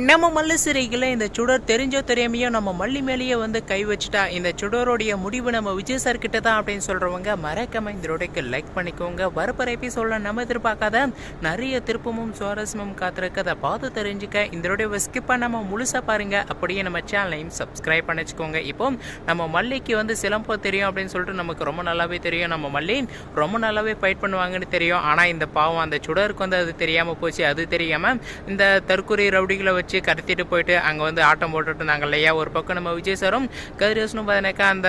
நம்ம மல்லு சிறைகளை இந்த சுடர் தெரிஞ்சோ தெரியாமையோ நம்ம மல்லி மேலேயே வந்து கை வச்சுட்டா இந்த சுடருடைய முடிவு நம்ம விஜய் சார் கிட்ட தான் அப்படின்னு சொல்றவங்க மறக்காம இந்த ரோடைக்கு லைக் பண்ணிக்கோங்க. வரப்போற எபிசோட நம்ம எதிர்பார்க்காத நிறைய திருப்பமும் சுவாரஸ்யமும் காத்திருக்கதை பார்த்து தெரிஞ்சுக்க. இந்த ரோடைய ஸ்கிப் பண்ணாம முழுசா பாருங்க. அப்படியே நம்ம சேனலையும் சப்ஸ்கிரைப் பண்ணி வச்சுக்கோங்க இப்போ நம்ம மல்லிக்கு வந்து சிலம்போ தெரியும் அப்படின்னு சொல்லிட்டு நமக்கு ரொம்ப நல்லாவே தெரியும். நம்ம மல்லி ரொம்ப நல்லாவே ஃபைட் பண்ணுவாங்கன்னு தெரியும். ஆனா இந்த பாவம் அந்த சுடருக்கு வந்து அது தெரியாம போச்சு. அது தெரியாம இந்த தற்கொலை ரவுடிகளை வச்சு கடத்திட்டு போயிட்டு அங்கே வந்து ஆட்டம் போட்டுட்டு இருந்தாங்க இல்லையா? ஒரு பக்கம் நம்ம விஜய் சாரும் கதிரேசனும் பார்த்தீங்கன்னாக்கா அந்த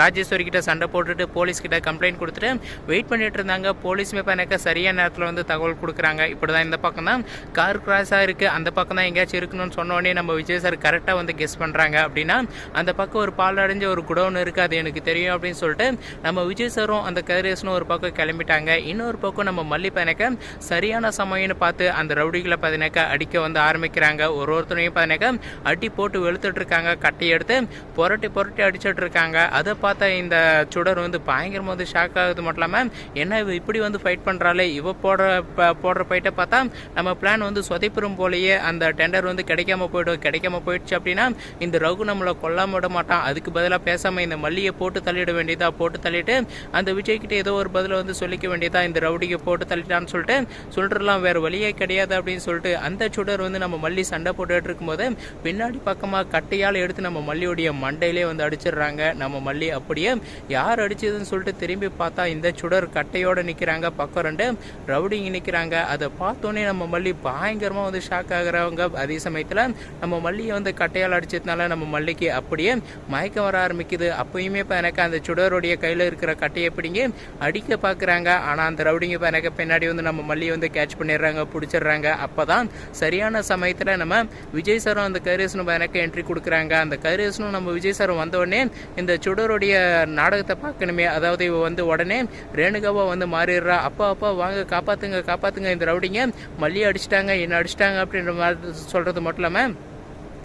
ராஜேஸ்வரி கிட்ட சண்டை போட்டுட்டு போலீஸ் கிட்ட கம்ப்ளைண்ட் கொடுத்துட்டு வெயிட் பண்ணிட்டு இருந்தாங்க. போலீஸுமே பார்த்தீங்கன்னாக்கா சரியான நேரத்தில் வந்து தகவல் கொடுக்குறாங்க. இப்படி தான் இந்த பக்கம் தான் கார் கிராஸாக இருக்குது அந்த பக்கம் தான் எங்கேயாச்சும் இருக்கணும்னு சொன்னோடனே நம்ம விஜய் சார் கரெக்டாக வந்து கெஸ் பண்ணுறாங்க அப்படின்னா அந்த பக்கம் ஒரு பால் அடைஞ்ச ஒரு குடோன் இருக்குது அது எனக்கு தெரியும் அப்படின்னு சொல்லிட்டு நம்ம விஜய் சாரும் அந்த கதிரேசனும் ஒரு பக்கம் கிளம்பிட்டாங்க. இன்னொரு பக்கம் நம்ம மல்லி பயணக்க சரியான சமயம்னு பார்த்து அந்த ரவுடிகளை பார்த்தீங்கன்னாக்கா அடிக்க வந்து ஆரம்பிக்கிறாங்க. ஒரு ஒருத்தனையும் பார்த்தீங்கன்னாக்கா அடி போட்டு வெளுத்துட்டு இருக்காங்க கட்டி எடுத்து புரட்டி புரட்டி அடிச்சிட்டு இருக்காங்க அதை பார்த்த இந்த சுடர் வந்து பயங்கரமாக வந்து ஷாக் ஆகுது. மட்டும் இல்லாமல் என்ன இப்படி வந்து ஃபைட் பண்ணுறாளே இவ போடுற ப- போடுற ஃபைட்டை பார்த்தா நம்ம பிளான் வந்து சொதைப்புறம் போலயே. அந்த டெண்டர் வந்து கிடைக்காம போயிடும். கிடைக்காம போயிடுச்சு அப்படின்னா இந்த ரகு நம்மளை கொல்லாம விட மாட்டான். அதுக்கு பதிலாக பேசாமல் இந்த மல்லியை போட்டு தள்ளிட வேண்டியதா? போட்டு தள்ளிட்டு அந்த விஜய்கிட்ட ஏதோ ஒரு பதில வந்து சொல்லிக்க வேண்டியதா? இந்த ரவுடிக்கு போட்டு தள்ளிட்டான்னு சொல்லிட்டு சொல்றலாம் வேற வழியே கிடையாது அப்படின்னு சொல்லிட்டு அந்த சுடர் வந்து நம்ம மல்லி சண்டை போட்டுட்டு இருக்கும்போது பின்னாடி பக்கமாக கட்டையால் எடுத்து நம்ம மல்லியுடைய மண்டையிலே வந்து அடிச்சிடுறாங்க. நம்ம மல்லி அப்படியே யார் அடிச்சதுன்னு சொல்லிட்டு திரும்பி பார்த்தா இந்த சுடர் கட்டையோட நிற்கிறாங்க பக்கம் ரெண்டு ரவுடிங்க நிற்கிறாங்க அதை பார்த்தோன்னே நம்ம மல்லி பயங்கரமாக வந்து ஷாக் ஆகிறவங்க. அதே சமயத்தில் நம்ம மல்லியை வந்து கட்டையால் அடிச்சதுனால நம்ம மல்லிக்கு அப்படியே மயக்கம் வர ஆரம்பிக்குது. அப்பயுமே இப்போ எனக்கு அந்த சுடருடைய கையில் இருக்கிற கட்டையை பிடிங்கி அடிக்க பார்க்குறாங்க ஆனால் அந்த ரவுடிங்க இப்போ எனக்கு பின்னாடி வந்து நம்ம மல்லியை வந்து கேட்ச் பண்ணிடுறாங்க பிடிச்சிடுறாங்க. அப்போ தான் சரியான சமயத்தில் நம்ம விஜய் சாரும் அந்த கதிரேசனும் எனக்கு என்ட்ரி கொடுக்குறாங்க. அந்த கதிரேசனும் நம்ம விஜய் சாரும் வந்த உடனே இந்த சுடருடைய நாடகத்தை பார்க்கணுமே. அதாவது இவ வந்து உடனே ரேணுகாவா வந்து மாறிடுறா. அப்பா அப்பா வாங்க காப்பாத்துங்க காப்பாத்துங்க இந்த ரவுடிங்க. மல்லியை அடிச்சிட்டாங்க என்ன அடிச்சிட்டாங்க அப்படின்ற மாதிரி சொல்றது மட்டும் இல்லாமல்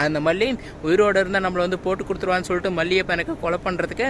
அந்த மல்லி உயிரோட இருந்தால் நம்மளை வந்து போட்டு கொடுத்துருவான்னு சொல்லிட்டு மல்லியை எனக்கு கொலை பண்ணுறதுக்கு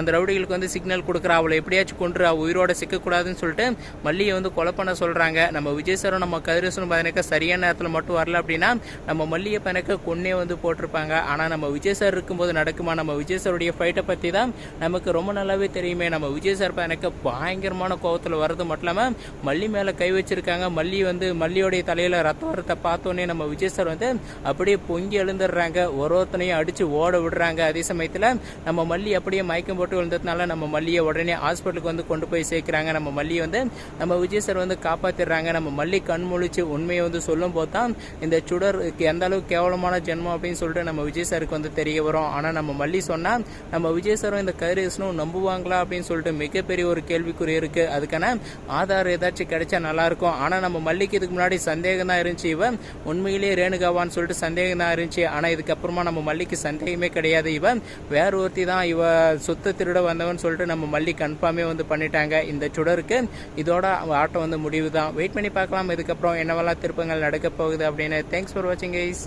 அந்த ரவுடிகளுக்கு வந்து சிக்னல் கொடுக்குறா. அவளை எப்படியாச்சும் கொண்டுரு அவள் உயிரோட சிக்கக்கூடாதுன்னு சொல்லிட்டு மல்லியை வந்து கொலை பண்ண சொல்கிறாங்க நம்ம விஜய் சாரும் நம்ம கதிரேசனும் பார்த்தீங்கன்னா சரியான நேரத்தில் மட்டும் வரல அப்படின்னா நம்ம மல்லியை எனக்கு கொன்னே வந்து போட்டிருப்பாங்க. ஆனால் நம்ம விஜய் சார் இருக்கும்போது நடக்குமா? நம்ம விஜய் சாருடைய ஃபைட்டை பற்றி தான் நமக்கு ரொம்ப நல்லாவே தெரியுமே. நம்ம விஜய் சார் எனக்கு பயங்கரமான கோபத்தில் வர்றது மட்டும் இல்லாமல் மல்லி மேலே கை வச்சிருக்காங்க. மல்லி வந்து மல்லியோடைய தலையில் ரத்த வரத்தை பார்த்தோன்னே நம்ம விஜய் சார் வந்து அப்படியே பொங்கி விழுந்துடுறாங்க. ஒரு ஒருத்தனையும் அடிச்சு ஓட விடுறாங்க. அதே சமயத்தில் நம்ம மல்லி அப்படியே மயக்கம் போட்டு விழுந்ததுனால நம்ம மல்லியை உடனே ஹாஸ்பிட்டலுக்கு வந்து கொண்டு போய் சேர்க்குறாங்க. நம்ம மல்லியை வந்து நம்ம விஜய் சார் வந்து காப்பாத்திடுறாங்க. நம்ம மல்லி கண் முழிச்சு உண்மையை வந்து சொல்லும் போது தான் இந்த சுடர் எந்த அளவுக்கு கேவலமான ஜென்மம் அப்படின்னு சொல்லிட்டு நம்ம விஜய் சாருக்கு வந்து தெரிய வரும். ஆனால் நம்ம மல்லி சொன்னால் நம்ம விஜய் சாரும் இந்த கதிரேசனும் நம்புவாங்களா அப்படின்னு சொல்லிட்டு மிகப்பெரிய ஒரு கேள்விக்குறி இருக்கு. அதுக்கான ஆதார் ஏதாச்சும் கிடைச்சா நல்லா இருக்கும். ஆனால் நம்ம மல்லிக்கு இதுக்கு முன்னாடி சந்தேகம் தான் இருந்துச்சு. இவன் உண்மையிலேயே ரேணுகாவான்னு சொல்லிட்டு சந்தேகம் தான் இருந்துச்சு. ஆனால் இதுக்கப்புறமா நம்ம மல்லிக்கு சந்தேகமே கிடையாது. இவன் வேற ஒருத்தி தான். இவ சொத்து திருட வந்தவன் சொல்லிட்டு நம்ம மல்லி கன்ஃபார்மே வந்து பண்ணிட்டாங்க. இந்த சுடருக்கு இதோட ஆட்டம் வந்து முடிவு தான் வெயிட் பண்ணி பார்க்கலாம். இதுக்கப்புறம் என்னவெல்லாம் திருப்பங்கள் நடக்க போகுது அப்படின்னு. தேங்க்ஸ் ஃபார் வாட்சிங் கைஸ்